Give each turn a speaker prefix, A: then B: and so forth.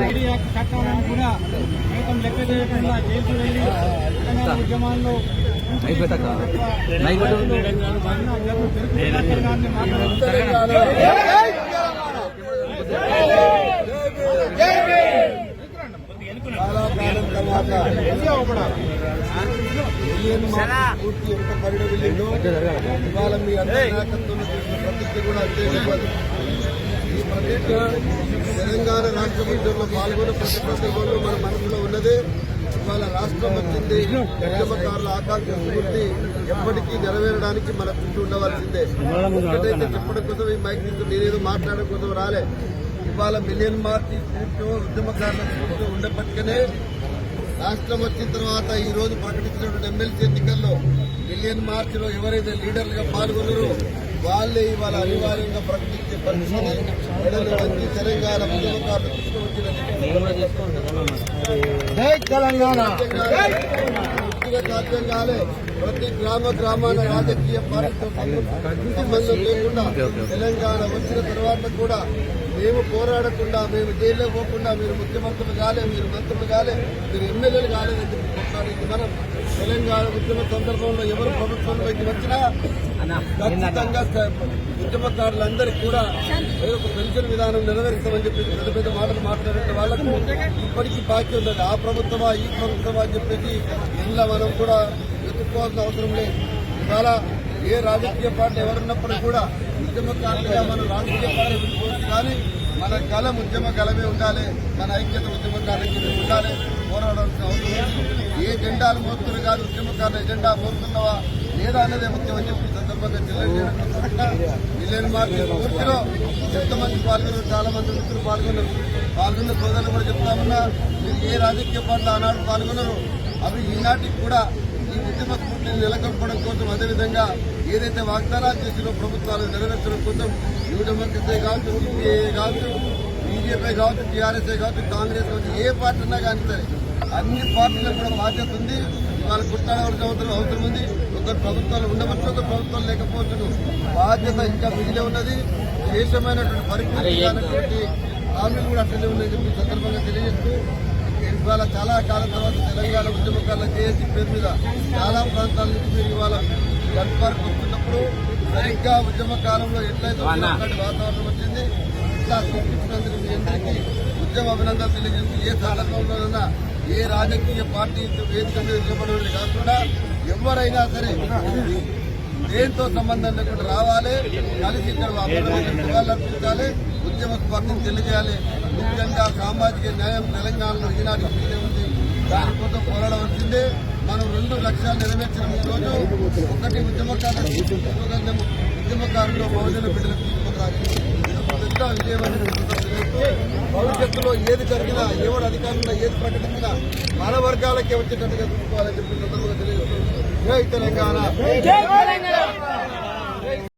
A: ID act చట్టాలను కూడా సైతం లెక్క చేయకుండా వెళ్ళి తెలంగాణ ఉద్యమాల్లో
B: చాలా కాలం తర్వాత పూర్తి ఇవాళ మీ అందరి నాయకత్వంలో చేసిన ప్రతిజ్ఞ కూడా అంతే తెలంగాణ రాష్ట్ర మంత్రుల్లో పాల్గొన్న ప్రతి సందర్భంలో మన మనసులో ఉన్నది ఇవాళ రాష్ట్రం వచ్చింది. ఉద్యమకారుల ఆకాంక్ష స్ఫూర్తి ఎప్పటికీ నెరవేరడానికి మన చుట్టూ ఉండవలసిందే. ఒకటైతే చెప్పడం కోసం ఈ మైక్ తీసుకుని నేనేదో మాట్లాడడం కోసం రాలే. ఇవాళ మిలియన్ మార్చి స్ఫూర్తితో ఉద్యమకారుల స్ఫూర్తితో ఉండేప్పటికనే రాష్ట్రం వచ్చిన తర్వాత ఈ రోజు ప్రకటించినటువంటి ఎమ్మెల్సీ ఎన్నికల్లో మిలియన్ మార్చిలో ఎవరైతే లీడర్లుగా పాల్గొన్నారో వాళ్ళే ఇవాళ అనివార్యంగా ప్రకటించే పరిస్థితి తెలంగాణ ఉద్యమకారులు కాలే ప్రతి గ్రామ గ్రామాల రాజకీయ పార్టీతో సంబంధం లేకుండా తెలంగాణ వచ్చిన తర్వాత కూడా మేము పోరాడకుండా మేము జైల్లో పోకుండా మీరు ముఖ్యమంత్రులు కాలే మీరు మంత్రులు కాలే మీరు ఎమ్మెల్యేలు కాలేదని చెప్పి మనం తెలంగాణ ఉద్యమ సందర్భంలో ఎవరు ప్రభుత్వంలోకి వచ్చినా ఖచ్చితంగా ఉద్యమకారులందరికీ కూడా ఏదో ఒక పెన్షన్ విధానం నెరవేరుస్తామని చెప్పి పెద్ద పెద్ద మాటలు మాట్లాడే వాళ్ళకు ఇప్పటికీ బాకీ ఉన్నది. ఆ ప్రభుత్వమా ఈ ప్రభుత్వమా అని చెప్పేసి ఇలా మనం కూడా వెతుక్కోవాల్సిన అవసరం లేదు. ఇవాళ ఏ రాజకీయ పార్టీ ఎవరున్నప్పటికీ కూడా ఉద్యమకారులుగా మనం రాజకీయ పార్టీ కానీ మన గలం ఉద్యమ గలమే ఉండాలి మన ఐక్యత ఉద్యమకారులకి ఉండాలి పోరాడాల్సిన అవసరం ఏ జెండాలు మోస్తున్నారు కాదు ఉద్యమకారుల ఎజెండా పోతున్నావా లేదా అన్నదే ముఖ్యం చెప్పి సందర్భంగా తెలియజేయడం మార్చి పూర్తిలో ఎంతమంది పాల్గొన్నారు? చాలా మంది మిత్రులు పాల్గొన్నారు. పాల్గొన్న సోదరులు కూడా చెప్తామన్నా మీరు ఏ రాజకీయ పార్టీలు ఆనాడు పాల్గొన్నారు? అవి ఈనాటికి కూడా ఈ ఉద్యమ స్ఫూర్తిని నెలకొల్పడం కోసం అదేవిధంగా ఏదైతే వాగ్దానాలు చేసినో ప్రభుత్వాలు నెరవేర్చడం కోసం న్యూ డెమోక్రసీ కావచ్చు సిపిఐ కావచ్చు బీజేపీ కావచ్చు టీఆర్ఎస్ఏ కావచ్చు కాంగ్రెస్ కావచ్చు ఏ పార్టీ ఉన్నా కానీ సరే అన్ని పార్టీలకు కూడా బాధ్యత ఉంది. వాళ్ళు కుట్టాడవలసిన అవసరం అవసరం ఉంది. ఒకరు ప్రభుత్వాలు ఉండవచ్చు ఒక ప్రభుత్వాలు లేకపోవచ్చు. బాధ్యత ఇంకా మిగిలి ఉన్నది. దేశమైనటువంటి పరిస్థితి హామీలు కూడా అట్లనే ఉన్నాయని చెప్పి సందర్భంగా తెలియజేస్తూ ఇవాళ చాలా కాలం తర్వాత తెలంగాణ ఉద్యమకారుల జేఏసీ పేరు మీద చాలా ప్రాంతాల నుంచి మీరు ఇవాళ గన్పార్క్ వస్తున్నప్పుడు సరిగ్గా ఉద్యమ కాలంలో ఎట్లయితే వాతావరణం వచ్చింది ఇట్లా చూపించినందుకు మీ అందరికీ ఉద్యమ అభినందనలు తెలియజేస్తూ ఏ సందర్భంలోనైనా ఏ రాజకీయ పార్టీ వేదిక మీద నిలబడి కాకుండా ఎవరైనా సరే దేంతో సంబంధం లేకుండా రావాలి కలిసి ఇక్కడ అభివృద్ధి అర్పించాలి ఉద్యమ స్పర్ధను తెలియజేయాలి ముఖ్యంగా సామాజిక న్యాయం తెలంగాణలో ఈనాటి మిగిలి ఉంది. దానికోసం పోరాడవలసిందే మనం రెండు లక్ష్యాలు నెరవేర్చిన ఈరోజు ఒకటి ఉద్యమకారులు ఉద్యమకారులు బహుజన బిడ్డలకు తీసుకురాలి పెద్ద విజయమైన భవిష్యత్తులో ఏది జరిగినా ఎవడు అధికారంలో ఏది ప్రకటించినా మన వర్గాలకే వచ్చేటట్టుగా చూసుకోవాలని చెప్పి సందర్భంగా తెలియజేస్తున్నాం. జై తెలంగాణ!